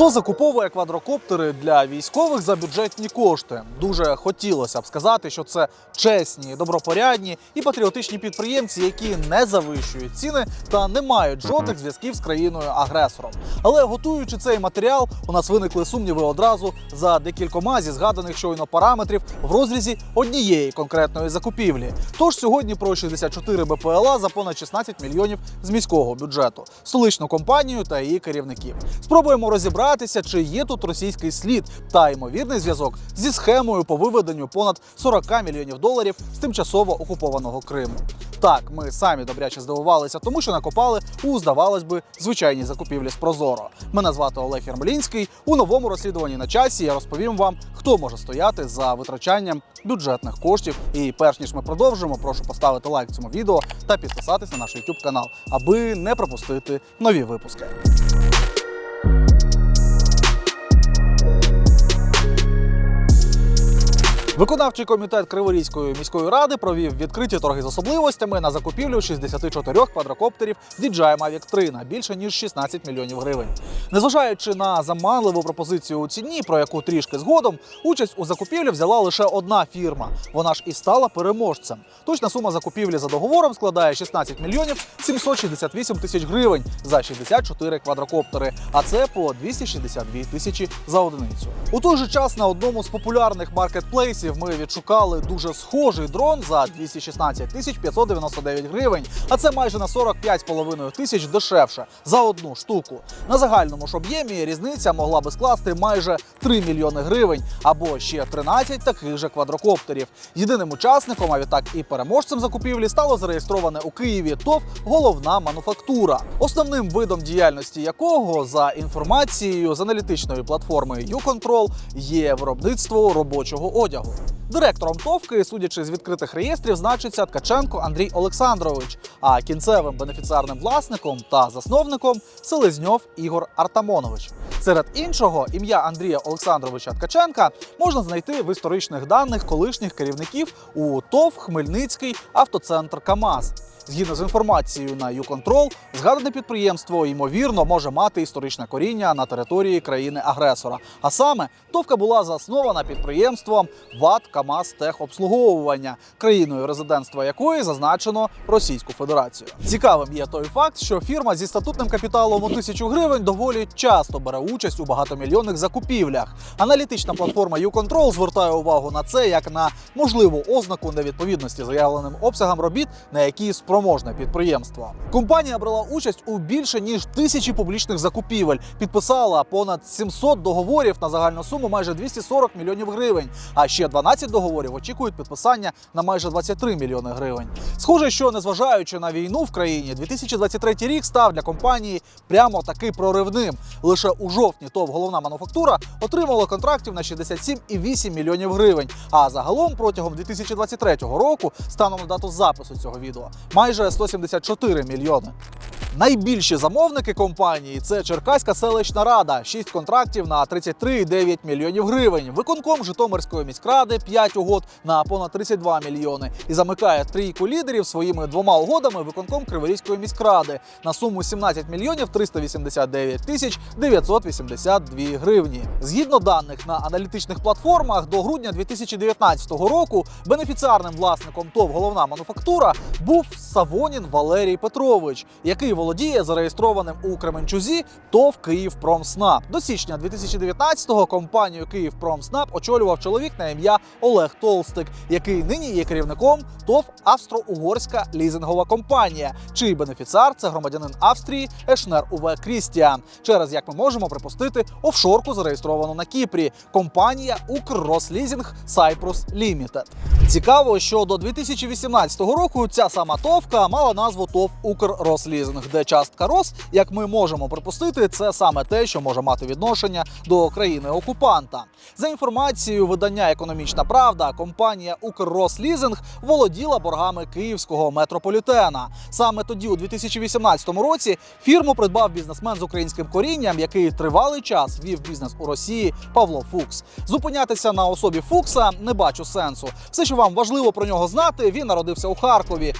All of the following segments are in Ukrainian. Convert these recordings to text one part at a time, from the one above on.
Хто закуповує квадрокоптери для військових за бюджетні кошти? Дуже хотілося б сказати, що це чесні, добропорядні і патріотичні підприємці, які не завищують ціни та не мають жодних зв'язків з країною агресором. Але готуючи цей матеріал, у нас виникли сумніви одразу за декількома зі згаданих щойно параметрів в розрізі однієї конкретної закупівлі. Тож сьогодні про 64 БПЛА за понад 16 мільйонів з міського бюджету, столичну компанію та її керівників. Спробуємо розібратися, чи є тут російський слід та ймовірний зв'язок зі схемою по виведенню понад 40 мільйонів доларів з тимчасово окупованого Криму. Так, ми самі добряче здивувалися, тому що накопали у, здавалось би, звичайній закупівлі з Прозоро. Мене звати Олег Ярмолінський. У новому розслідуванні на часі я розповім вам, хто може стояти за витрачанням бюджетних коштів. І перш ніж ми продовжимо, прошу поставити лайк цьому відео та підписатись на наш YouTube канал, аби не пропустити нові випуски. Виконавчий комітет Криворізької міської ради провів відкриті торги з особливостями на закупівлю 64 квадрокоптерів DJI Mavic 3 на більше ніж 16 мільйонів гривень. Незважаючи на заманливу пропозицію у ціні, про яку трішки згодом, участь у закупівлі взяла лише одна фірма. Вона ж і стала переможцем. Точна сума закупівлі за договором складає 16 мільйонів 768 тисяч гривень за 64 квадрокоптери, а це по 262 тисячі за одиницю. У той же час на одному з популярних маркетплейсів ми відшукали дуже схожий дрон за 216 тисяч 599 гривень, а це майже на 45,5 тисяч дешевше за одну штуку. На загальному ж об'ємі різниця могла би скласти майже 3 мільйони гривень або ще 13 таких же квадрокоптерів. Єдиним учасником, а відтак і переможцем закупівлі стало зареєстроване у Києві ТОВ головна мануфактура, основним видом діяльності якого за інформацією з аналітичної платформи YouControl є виробництво робочого одягу. Директором ТОВки, судячи з відкритих реєстрів, значиться Ткаченко Андрій Олександрович, а кінцевим бенефіціарним власником та засновником Селезньов Ігор Артамонович. Серед іншого, ім'я Андрія Олександровича Ткаченка можна знайти в історичних даних колишніх керівників у ТОВ Хмельницький автоцентр КАМАЗ. Згідно з інформацією на YouControl, згадане підприємство ймовірно може мати історичне коріння на території країни-агресора. А саме ТОВка була заснована підприємством ВАТ КАМАЗ Техобслуговування, країною резидентства якої зазначено Російську Федерацію. Цікавим є той факт, що фірма зі статутним капіталом у тисячу гривень доволі часто бере участь у багатомільйонних закупівлях. Аналітична платформа YouControl звертає увагу на це як на можливу ознаку невідповідності заявленим обсягам робіт, на які спроможне підприємство. Компанія брала участь у більше ніж тисячі публічних закупівель, підписала понад 700 договорів на загальну суму майже 240 мільйонів гривень. А ще 12 договорів очікують підписання на майже 23 мільйони гривень. Схоже, що незважаючи на війну в країні, 2023 рік став для компанії прямо таки проривним. Лише у жовтні ТОВ головна мануфактура отримала контрактів на 67,8 мільйонів гривень. А загалом протягом 2023 року, станом на дату запису цього відео, майже 174 мільйони. Найбільші замовники компанії це Черкаська селищна рада, 6 контрактів на 33,9 мільйонів гривень. Виконком Житомирської міськради 5 угод на понад 32 мільйони. І замикає трійку лідерів своїми двома угодами виконком Криворізької міськради на суму 17 мільйонів 389 тисяч 982 гривні. Згідно даних на аналітичних платформах, до грудня 2019 року бенефіціарним власником ТОВ головна мануфактура був Савонін Валерій Петрович, який володіє зареєстрованим у Кременчузі ТОВ «Київпромснаб». До січня 2019-го компанію «Київпромснаб» очолював чоловік на ім'я Олег Толстик, який нині є керівником ТОВ Австро-Угорська лізингова компанія, чий бенефіціар це громадянин Австрії Ешнер Уве Крістіан. Через як ми можемо припустити офшорку зареєстровану на Кіпрі. Компанія Укррослізінг Cyprus Limited. Цікаво, що до 2018 року ця сама ТОВка мала назву ТОВ Укррослізинг, де частка РОС, як ми можемо припустити, це саме те, що може мати відношення до країни-окупанта. За інформацією видання Економічна Правда, компанія Укррослізинг володіла боргами київського метрополітена. Саме тоді, у 2018 році, фірму придбав бізнесмен з українським корінням, який тривалий час вів бізнес у Росії Павло Фукс. Зупинятися на особі Фукса не бачу сенсу. Все, що вам важливо про нього знати, він народився у Харкові,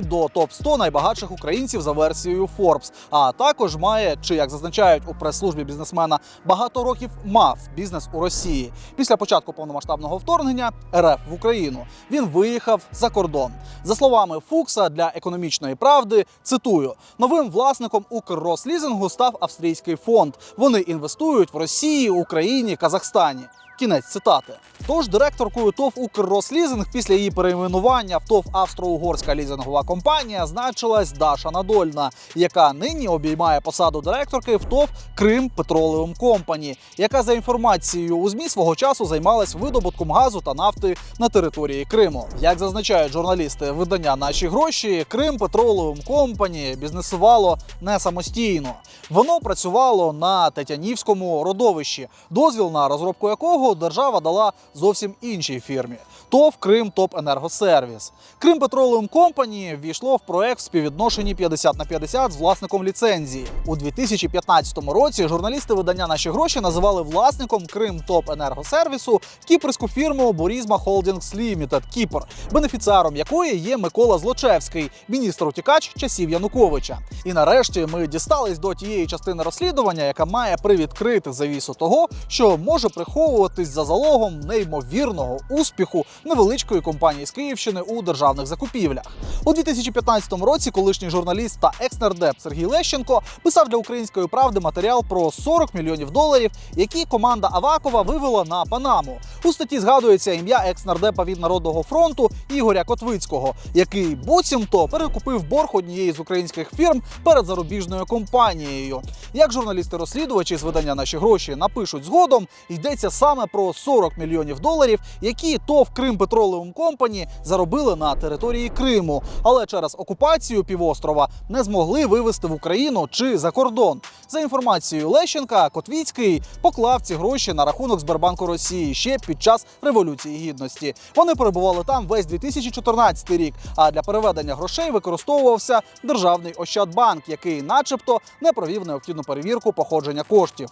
до топ 100 найбагатших українців за версією Forbes, а також має, чи як зазначають у прес-службі бізнесмена, багато років мав бізнес у Росії. Після початку повномасштабного вторгнення РФ в Україну він виїхав за кордон. За словами Фукса для економічної правди, цитую: новим власником Укррослізингу став австрійський фонд. Вони інвестують в Росії, Україні, Казахстані. Кінець цитати. Тож директоркою ТОВ «Укррослізинг» після її перейменування в ТОВ Австро-Угорська лізингова компанія значилась Даша Надольна, яка нині обіймає посаду директорки в ТОВ Крим Петролеум Компані, яка за інформацією у змі свого часу займалась видобутком газу та нафти на території Криму. Як зазначають журналісти видання наші гроші, Крим Петролеум Компані бізнесувало не самостійно. Воно працювало на Тетянівському родовищі, дозвіл на розробку якого держава дала зовсім іншій фірмі. ТОВ Крим Топ Енергосервіс. Крим Петролеум Компані ввійшло в проект в співвідношенні 50 на 50 з власником ліцензії. У 2015 році журналісти видання наші гроші називали власником Крим Топ Енергосервісу кіпрську фірму Борізма Холдінгс Лімітед Кіпр, бенефіціаром якої є Микола Злочевський, міністр утікач часів Януковича. І нарешті ми дістались до тієї частини розслідування, яка має привідкрити завісу того, що може приховуватись за залогом неймовірного успіху невеличкої компанії з Київщини у державних закупівлях. У 2015 році колишній журналіст та екснардеп Сергій Лещенко писав для української правди матеріал про 40 мільйонів доларів, які команда Авакова вивела на Панаму. У статті згадується ім'я екснардепа від народного фронту Ігоря Котвицького, який буцімто перекупив борг однієї з українських фірм перед зарубіжною компанією. Як журналісти-розслідувачі з видання наші гроші напишуть згодом, йдеться саме про 40 мільйонів доларів, які ТОВ Крим Петролеум Компані заробили на території Криму, але через окупацію півострова не змогли вивезти в Україну чи за кордон. За інформацією Лещенка, Котвіцький поклав ці гроші на рахунок Сбербанку Росії ще під час революції гідності. Вони перебували там весь 2014 рік. А для переведення грошей використовувався державний Ощадбанк, який, начебто, не провів необхідну перевірку походження коштів.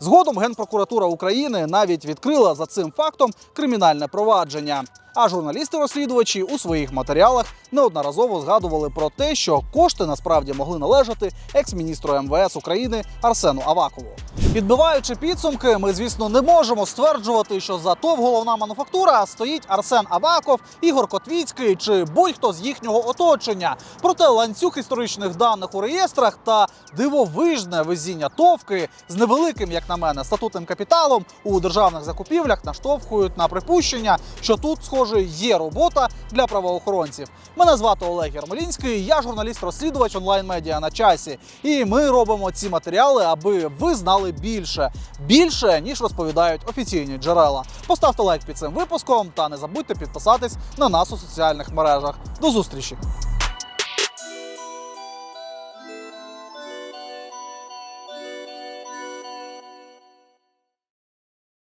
Згодом Генпрокуратура України навіть відкрила за цим фактом кримінальне провадження дня. А журналісти-розслідувачі у своїх матеріалах неодноразово згадували про те, що кошти насправді могли належати екс-міністру МВС України Арсену Авакову. Підбиваючи підсумки, ми звісно не можемо стверджувати, що за ТОВ головна мануфактура стоїть Арсен Аваков, Ігор Котвіцький чи будь-хто з їхнього оточення. Проте ланцюг історичних даних у реєстрах та дивовижне везіння товки з невеликим, як на мене, статутним капіталом у державних закупівлях наштовхують на припущення, що тут, схоже, є робота для правоохоронців. Мене звати Олег Ярмолінський, я журналіст-розслідувач онлайн-медіа на часі. І ми робимо ці матеріали, аби ви знали більше, більше ніж розповідають офіційні джерела. Поставте лайк під цим випуском та не забудьте підписатись на нас у соціальних мережах. До зустрічі!